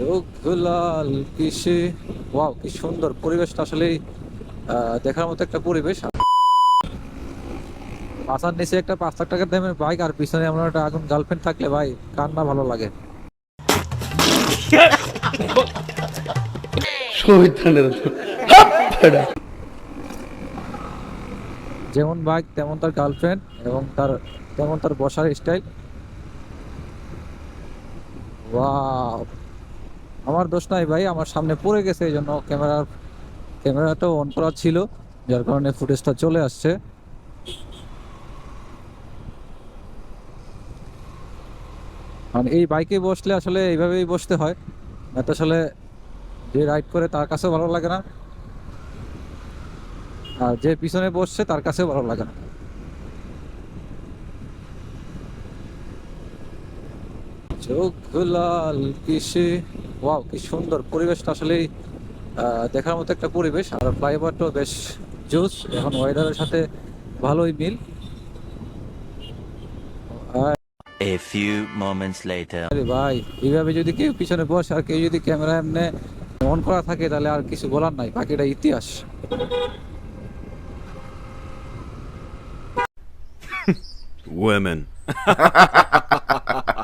চোখ লাল কিসে? ওয়াও কি সুন্দর পরিবেশটা আসলেই আহ, দেখার মতো একটা পরিবেশ। পাশার নিচে একটা পাঁচ লাখ টাকার দামের বাইক আর পিছনে আমার একটা আগুন গার্লফ্রেন্ড থাকলে ভাই কার না ভালো লাগে? যেমন বাইক তেমন তার গার্লফ্রেন্ড এবং তার তেমন তার বসার স্টাইল ওয়াও। আমার দোষ নাই ভাই, আমার সামনে পড়ে গেছে, এই জন্য ক্যামেরার ক্যামেরাটা অন করা ছিল, যার কারণে ফুটেজটা চলে আসছে। কারণ এই বাইকে বসলে আসলে এইভাবেই বসতে হয়। না তো আসলে যে রাইড করে তার কাছেও ভালো লাগে না, আর যে পিছনে বসছে তার কাছেও ভালো লাগে না। চোখ লাল কিসে? ওয়াও কি সুন্দর পরিবেশটা আসলেই আহ, দেখার মতো একটা পরিবেশ। আর ফ্লাইওভারটাও বেশ জোস এখন ওয়েদারের সাথে ভালোই মিল। A few moments later. আরে ভাই এইভাবে যদি কেউ পিছনে বসে আর কেউ যদি ক্যামেরা এমনি অন করা থাকে তাহলে আর কিছু বলার নাই। বাকিটা ইতিহাস। Women.